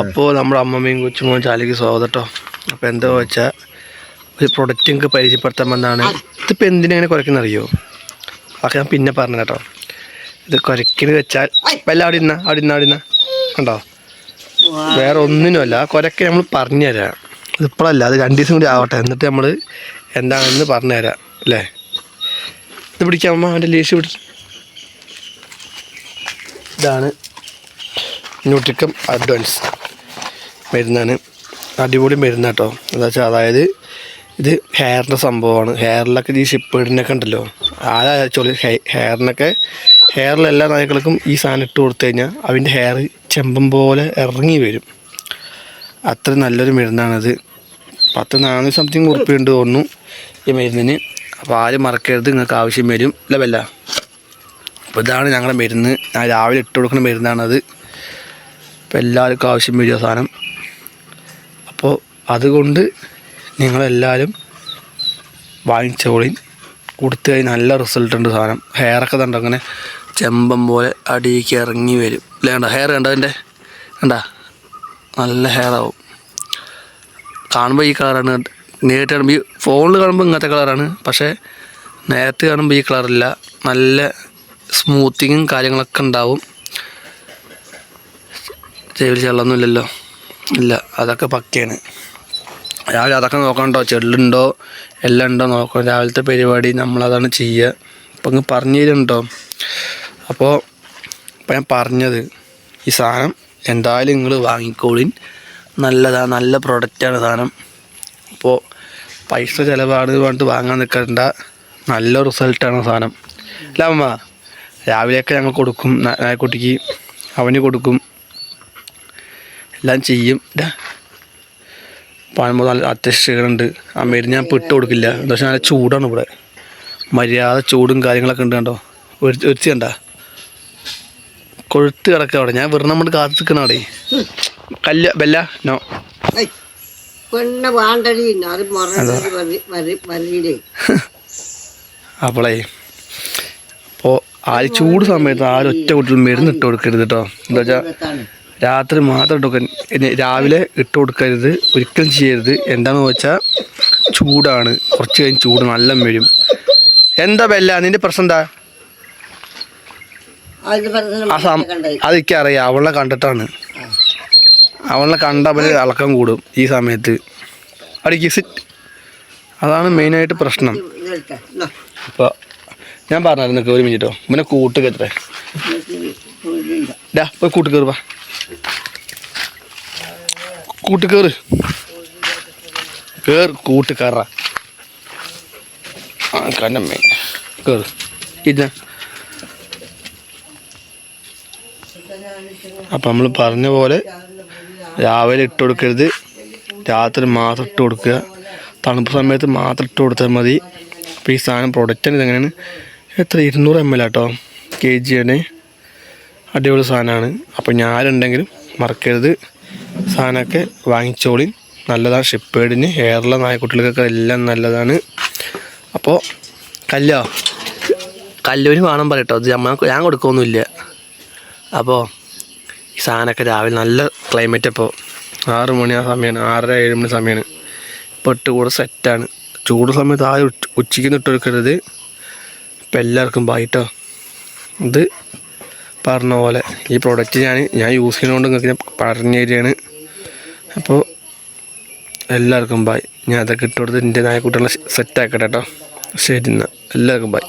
അപ്പോൾ നമ്മുടെ അമ്മമ്മയും കൊച്ചുമോൻ ചാലിക്ക് സ്വാഗതം കേട്ടോ. അപ്പോൾ എന്താ വെച്ചാൽ ഒരു പ്രൊഡക്റ്റ് നിങ്ങൾക്ക് പരിചയപ്പെടുത്താൻ വന്നതാണ് ഇതിപ്പോൾ എന്തിനെങ്ങനെ കുറയ്ക്കുന്ന അറിയോ അതൊക്കെ ഞാൻ പിന്നെ പറഞ്ഞു കേട്ടോ. ഇത് കുരക്കിന് വെച്ചാൽ വല്ല അവിടെ ഇന്ന അവിടെ ഇന്ന അവിടെ ഇന്ന കണ്ടോ? വേറെ ഒന്നിനുമല്ല കുരയ്ക്ക് നമ്മൾ പറഞ്ഞു തരാം. ഇതിപ്പോഴല്ല അത് രണ്ട് ദിവസം കൂടി ആവട്ടെ. എന്നിട്ട് നമ്മൾ എന്താണെന്ന് പറഞ്ഞു തരാം അല്ലേ? ഇത് പിടിക്കാം അമ്മ അവന്റെ ലീഷ് പിടിച്ച് ഇതാണ് ന്യൂട്രിക്കം അഡ്വാൻസ് മരുന്നാണ്. അടിപൊളി മരുന്ന് കേട്ടോ എന്താ വെച്ചാൽ അതായത് ഇത് ഹെയറിന്റെ സംഭവമാണ്. ഹെയറിലൊക്കെ ഈ ഷിപ്പേഡിനൊക്കെ ഉണ്ടല്ലോ. ആരാ ചൊല്ലി ഹെയറിനൊക്കെ ഹെയറിലെല്ലാ നായ്ക്കൾക്കും ഈ സാധനം ഇട്ട് കൊടുത്തു കഴിഞ്ഞാൽ അവന്റെ ഹെയർ ചെമ്പം പോലെ ഇറങ്ങി വരും. അത്ര നല്ലൊരു മരുന്നാണത്. പത്ത് നാനൂറ് സംതിങ് ഉറുപ്പിയുണ്ട് തോന്നുന്നു ഈ മരുന്നിന്. അപ്പോൾ ആരും മറക്കരുത് നിങ്ങൾക്ക് ആവശ്യം വരും. അല്ല വല്ല അപ്പോൾ ഇതാണ് ഞങ്ങളുടെ മരുന്ന്. ഞാൻ രാവിലെ ഇട്ട് കൊടുക്കുന്ന മരുന്നാണത്. അപ്പോൾ എല്ലാവർക്കും ആവശ്യം വരിക സാധനം. അപ്പോൾ അതുകൊണ്ട് നിങ്ങളെല്ലാവരും വാങ്ങിച്ചോളി കൊടുത്തു കഴിഞ്ഞാൽ നല്ല റിസൾട്ട് ഉണ്ട് സാധനം. ഹെയറൊക്കെ കണ്ടോ അങ്ങനെ ചെമ്പം പോലെ അടിയിലേക്ക് ഇറങ്ങി വരും. അല്ലേ കണ്ടോ? ഹെയർ കണ്ടോ അതിന്റെ? കണ്ടാ? നല്ല ഹെയർ ആവും. കാണുമ്പോൾ ഈ കളറാണ്. നേരിട്ട് കാണുമ്പോൾ ഈ ഫോണിൽ കാണുമ്പോൾ ഇങ്ങനത്തെ കളറാണ്. പക്ഷേ നേരത്തെ കാണുമ്പോൾ ഈ കളറില്ല. നല്ല സ്മൂത്തിങ്ങും കാര്യങ്ങളൊക്കെ ഉണ്ടാവും. ചെവിൽ ചെള്ളൊന്നുമില്ലല്ലോ. ഇല്ല അതൊക്കെ പക്കയാണ്. രാവിലെ അതൊക്കെ നോക്കണ്ടോ ചെള്ളുണ്ടോ? എല്ലാം ഉണ്ടോ? നോക്കണം. രാവിലത്തെ പരിപാടി നമ്മളതാണ് ചെയ്യുക. അപ്പം അങ്ങ് പറഞ്ഞു തരുന്നുണ്ടോ? അപ്പോൾ ഇപ്പം ഞാൻ പറഞ്ഞത് ഈ സാധനം എന്തായാലും നിങ്ങൾ വാങ്ങിക്കോളിൻ. നല്ലതാണ് നല്ല പ്രൊഡക്റ്റാണ് സാധനം. അപ്പോൾ പൈസ ചിലവാണ് പറഞ്ഞിട്ട് വാങ്ങാൻ നിൽക്കണ്ട നല്ല റിസൾട്ടാണ് സാധനം. അല്ല അമ്മ രാവിലെയൊക്കെ ഞങ്ങൾ കൊടുക്കും. നായക്കുട്ടിക്ക് അവന് കൊടുക്കും. എല്ലാം ചെയ്യും. പാടുമ്പോൾ നല്ല ആ മരുന്ന് ഞാൻ പെട്ട് കൊടുക്കില്ല. എന്താ വെച്ചാൽ നല്ല ചൂടാണ് ഇവിടെ. മര്യാദ ചൂടും കാര്യങ്ങളൊക്കെ ഉണ്ട് കണ്ടോ? ഒരു ഒരു കണ്ട? കൊഴുത്ത് കിടക്കുക അവിടെ. ഞാൻ വെറുതെ നമ്മൾ കാത്തു നിൽക്കണ അവിടെ. കല്ല ബെല്ല നോ. അപ്പോളേ അപ്പോൾ ആര് ചൂട് സമയത്ത് ആരൊറ്റ കുട്ടികൾ മരുന്ന് ഇട്ട് കൊടുക്കരുത് കേട്ടോ എന്താ വെച്ചാൽ രാത്രി മാത്രം ഇട്ട് കൊടുക്കാൻ. ഇനി രാവിലെ ഇട്ട് കൊടുക്കരുത് ഒരിക്കലും ചെയ്യരുത്. എന്താണെന്ന് വെച്ചാൽ ചൂടാണ്. കുറച്ച് കഴിഞ്ഞ് ചൂട് നല്ല വരും. എന്താ ബെല്ല? നിന്റെ പ്രശ്നം എന്താ? അതിന് ആ സം കണ്ടത്. അതൊക്കെ അറിയാം. അവളെ കണ്ടിട്ടാണ്. അവളെ കണ്ട അവർ ഇളക്കം കൂടും ഈ സമയത്ത്. അടിക്ക് സിറ്റ് അതാണ് മെയിനായിട്ട് പ്രശ്നം. അപ്പോൾ ഞാൻ പറഞ്ഞായിരുന്നു ഒരു മിനിറ്റോ ഇവനെ കൂട്ട് കയറ്റേ ഇതിന് തൊഴിലില്ല. ഡാ പോയി കൂട്ട് വാ. കൂട്ട് കയറ് കയറ് കന്നമ്മേ കയറ് ഇതാ അപ്പം നമ്മൾ പറഞ്ഞ പോലെ രാവിലെ ഇട്ട് കൊടുക്കരുത്. രാത്രി മാത്രം ഇട്ട് കൊടുക്കുക. തണുപ്പ് സമയത്ത് മാത്രം ഇട്ട് കൊടുത്താൽ മതി. അപ്പോൾ ഈ സാധനം പ്രൊഡക്റ്റാണ് ഇതെങ്ങനെയാണ്? എത്ര? ഇരുന്നൂറ് എം എൽ ആട്ടോ കെ ജിയാണ് അടിപൊളി സാധനമാണ്. അപ്പോൾ ഞാനുണ്ടെങ്കിലും മറക്കരുത്. സാധനമൊക്കെ വാങ്ങിച്ചോളി. നല്ലതാണ്. ഷിപ്പേഡിന് ഹെയറിലെ നായക്കുട്ടികൾക്കൊക്കെ എല്ലാം നല്ലതാണ്. അപ്പോൾ കല്ലോ? കല്ലൂര് വേണം പറയട്ടോ. ഇത് നമ്മൾ ഞാൻ കൊടുക്കൊന്നുമില്ല അപ്പോൾ ഈ സാധനമൊക്കെ രാവിലെ നല്ല ക്ലൈമറ്റ് അപ്പോൾ ആറ് മണി ആ സമയമാണ് ആറര ഏഴ് മണി സമയമാണ് ഇപ്പോൾ ഇട്ട് കൂടെ സെറ്റാണ് ചൂട് സമയത്ത് ആരും ഉച്ച- ഉച്ചയ്ക്ക് നിട്ട് കൊടുക്കരുത്. എല്ലാവർക്കും ബായിട്ടോ ഇത് പറഞ്ഞ പോലെ ഈ പ്രോഡക്റ്റ് ഞാൻ ഞാൻ യൂസ് ചെയ്യുന്നതുകൊണ്ട് നിങ്ങൾക്ക് ഞാൻ പറഞ്ഞു തരികയാണ്. അപ്പോൾ എല്ലാവർക്കും ബായ് ഞാൻ അതൊക്കെ ഇട്ട് കൊടുത്ത് എന്റെ നായക്കുട്ടികളെ സെറ്റാക്കട്ടെ കേട്ടോ ശരി എന്നാൽ എല്ലാവർക്കും ബായ്